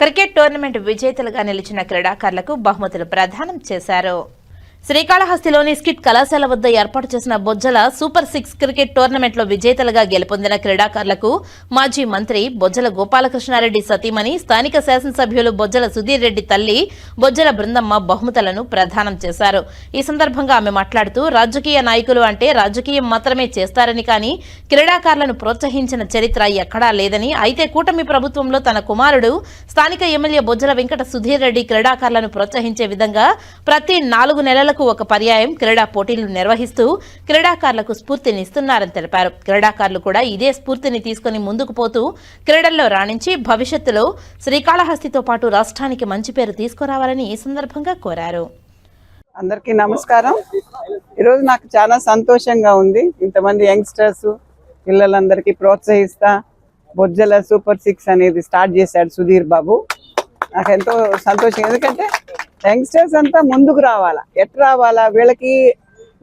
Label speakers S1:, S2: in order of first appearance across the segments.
S1: Cricket tournament విజేతలుగా నిలిచిన క్రీడాకారులకు బహుమతులు ప్రదానం చేశారు. శ్రీకాళహస్తిలోని స్కిట్ కళాశాల వద్ద ఏర్పాటు చేసిన బొజ్జల సూపర్ సిక్స్ క్రికెట్ టోర్నమెంట్లో విజేతలుగా గెలుపొందిన క్రీడాకారులకు మాజీ మంత్రి బొజ్జల గోపాలకృష్ణారెడ్డి సతీమణి స్థానిక శాసనసభ్యులు బొజ్జల సుధీర్ రెడ్డి తల్లి బొజ్జల బృందమ్మ బహుమతులను ప్రదానం చేశారు. ఈ సందర్భంగా ఆమె మాట్లాడుతూ రాజకీయ నాయకులు అంటే రాజకీయం మాత్రమే చేస్తారని కానీ క్రీడాకారులను ప్రోత్సహించిన చరిత్ర ఎక్కడా లేదని అయితే కూటమి ప్రభుత్వంలో తన కుమారుడు స్థానిక ఎమ్మెల్యే బొజ్జల వెంకట సుధీర్ రెడ్డి క్రీడాకారులను ప్రోత్సహించే విధంగా ప్రతి నాలుగు నెలలకు ఒక పర్యాయం క్రీడా పోటీలు నిర్వహిస్తూ క్రీడాకారులకు స్ఫూర్తినిస్తున్నారని తెలిపారు. క్రీడాకారులు కూడా ఇదే స్ఫూర్తిని తీసుకుని ముందుకు పోతూ క్రీడల్లో రాణించి భవిష్యత్తులో శ్రీకాళహస్తితో పాటు రాష్ట్రానికి మంచి పేరు తీసుకురావాలని ఈ సందర్భంగా కోరారు.
S2: అందరికీ నమస్కారం. ఈరోజు నాకు చాలా సంతోషంగా ఉంది. ఇంతమంది యంగ్స్టర్స్ పిల్లలందరికీ ప్రోత్సహిస్తా బొజ్జల సూపర్ సిక్స్ అనేది స్టార్ట్ చేశాడు సుధీర్ బాబు. నాకు ఎంతో సంతోషం. ఎందుకంటే యంగ్స్టర్స్ అంతా ముందుకు రావాలా? ఎట్లా రావాలా? వీళ్ళకి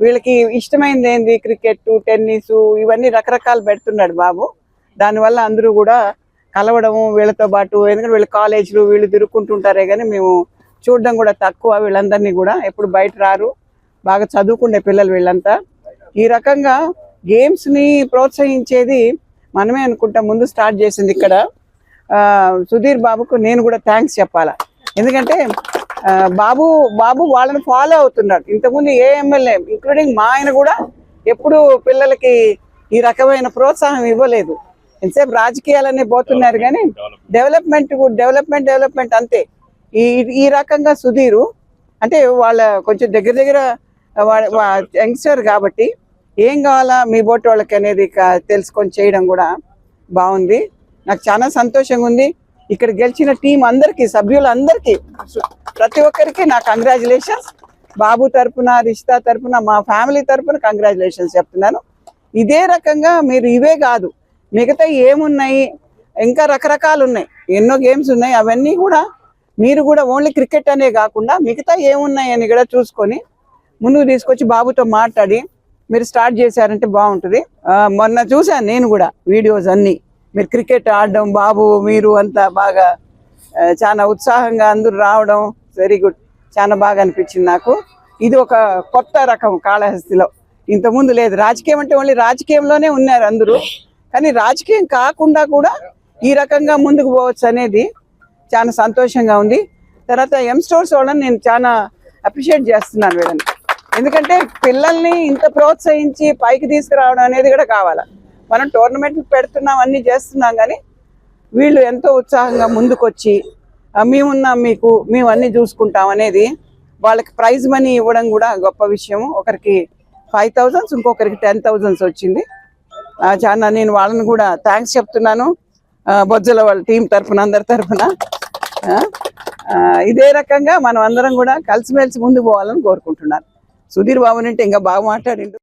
S2: వీళ్ళకి ఇష్టమైంది ఏంది క్రికెట్ టెన్నిస్ ఇవన్నీ రకరకాలు పెడుతున్నాడు బాబు. దానివల్ల అందరూ కూడా కలవడము వీళ్ళతో పాటు ఎందుకంటే వీళ్ళ కాలేజీలు వీళ్ళు తిరుక్కుంటుంటారే కానీ మేము చూడడం కూడా తక్కువ. వీళ్ళందరినీ కూడా ఎప్పుడు బయట రారు. బాగా చదువుకునే పిల్లలు వీళ్ళంతా. ఈ రకంగా గేమ్స్ని ప్రోత్సహించేది మనమే అనుకుంటా ముందు స్టార్ట్ చేసింది ఇక్కడ. సుధీర్ బాబుకు నేను కూడా థ్యాంక్స్ చెప్పాలా? ఎందుకంటే బాబు బాబు వాళ్ళని ఫాలో అవుతున్నాడు. ఇంతకుముందు ఏ ఎమ్మెల్యే ఇంక్లూడింగ్ మా ఆయన కూడా ఎప్పుడు పిల్లలకి ఈ రకమైన ప్రోత్సాహం ఇవ్వలేదు. ఎంతసేపు రాజకీయాలన్నీ పోతున్నారు కానీ డెవలప్మెంట్ డెవలప్మెంట్ డెవలప్మెంట్ అంతే. ఈ ఈ రకంగా సుధీరు అంటే వాళ్ళ కొంచెం దగ్గర దగ్గర యంగ్స్టర్ కాబట్టి ఏం కావాలా మీ బోటి వాళ్ళకి అనేది తెలుసుకొని చేయడం కూడా బాగుంది. నాకు చాలా సంతోషంగా ఉంది. ఇక్కడ గెలిచిన టీం అందరికీ సభ్యులందరికీ ప్రతి ఒక్కరికి నా కంగ్రాచులేషన్స్ బాబు తరపున రిషితా తరపున మా ఫ్యామిలీ తరపున కంగ్రాచులేషన్స్ చెప్తున్నాను. ఇదే రకంగా మీరు ఇవే కాదు మిగతా ఏమున్నాయి ఇంకా రకరకాలు ఉన్నాయి ఎన్నో గేమ్స్ ఉన్నాయి అవన్నీ కూడా మీరు కూడా ఓన్లీ క్రికెట్ అనే కాకుండా మిగతా ఏమున్నాయి అని కూడా చూసుకొని ముందుకు తీసుకొచ్చి బాబుతో మాట్లాడి మీరు స్టార్ట్ చేశారంటే బాగుంటుంది. మొన్న చూశాను నేను కూడా వీడియోస్ అన్నీ. మీరు క్రికెట్ ఆడడం బాబు మీరు అంతా బాగా చాలా ఉత్సాహంగా అందరూ రావడం వెరీ గుడ్. చాలా బాగా అనిపించింది నాకు. ఇది ఒక కొత్త రకం కాళహస్తిలో. ఇంతకుముందు లేదు. రాజకీయం అంటే ఓన్లీ రాజకీయంలోనే ఉన్నారు అందరూ. కానీ రాజకీయం కాకుండా కూడా ఈ రకంగా ముందుకు పోవచ్చు అనేది చాలా సంతోషంగా ఉంది. తర్వాత ఎం స్టోర్స్ వాళ్ళని నేను చాలా అప్రిషియేట్ చేస్తున్నాను వీళ్ళని. ఎందుకంటే పిల్లల్ని ఇంత ప్రోత్సహించి పైకి తీసుకురావడం అనేది కూడా కావాలి? మనం టోర్నమెంట్లు పెడుతున్నాం అన్నీ చేస్తున్నాం కానీ వీళ్ళు ఎంతో ఉత్సాహంగా ముందుకొచ్చి మేమున్నాం మీకు మేము అన్ని చూసుకుంటాం అనేది వాళ్ళకి ప్రైజ్ మనీ ఇవ్వడం కూడా గొప్ప విషయం ఒకరికి ఫైవ్ థౌజండ్స్ ఇంకొకరికి టెన్ థౌజండ్స్ వచ్చింది. చాలా నేను వాళ్ళని కూడా థ్యాంక్స్ చెప్తున్నాను. బొజ్జల వాళ్ళ టీం తరఫున అందరి తరఫున ఇదే రకంగా మనం అందరం కూడా కలిసిమెలిసి ముందు పోవాలని కోరుకుంటున్నాను. సుధీర్ బాబు అంటే ఇంకా బాగా మాట్లాడిండు.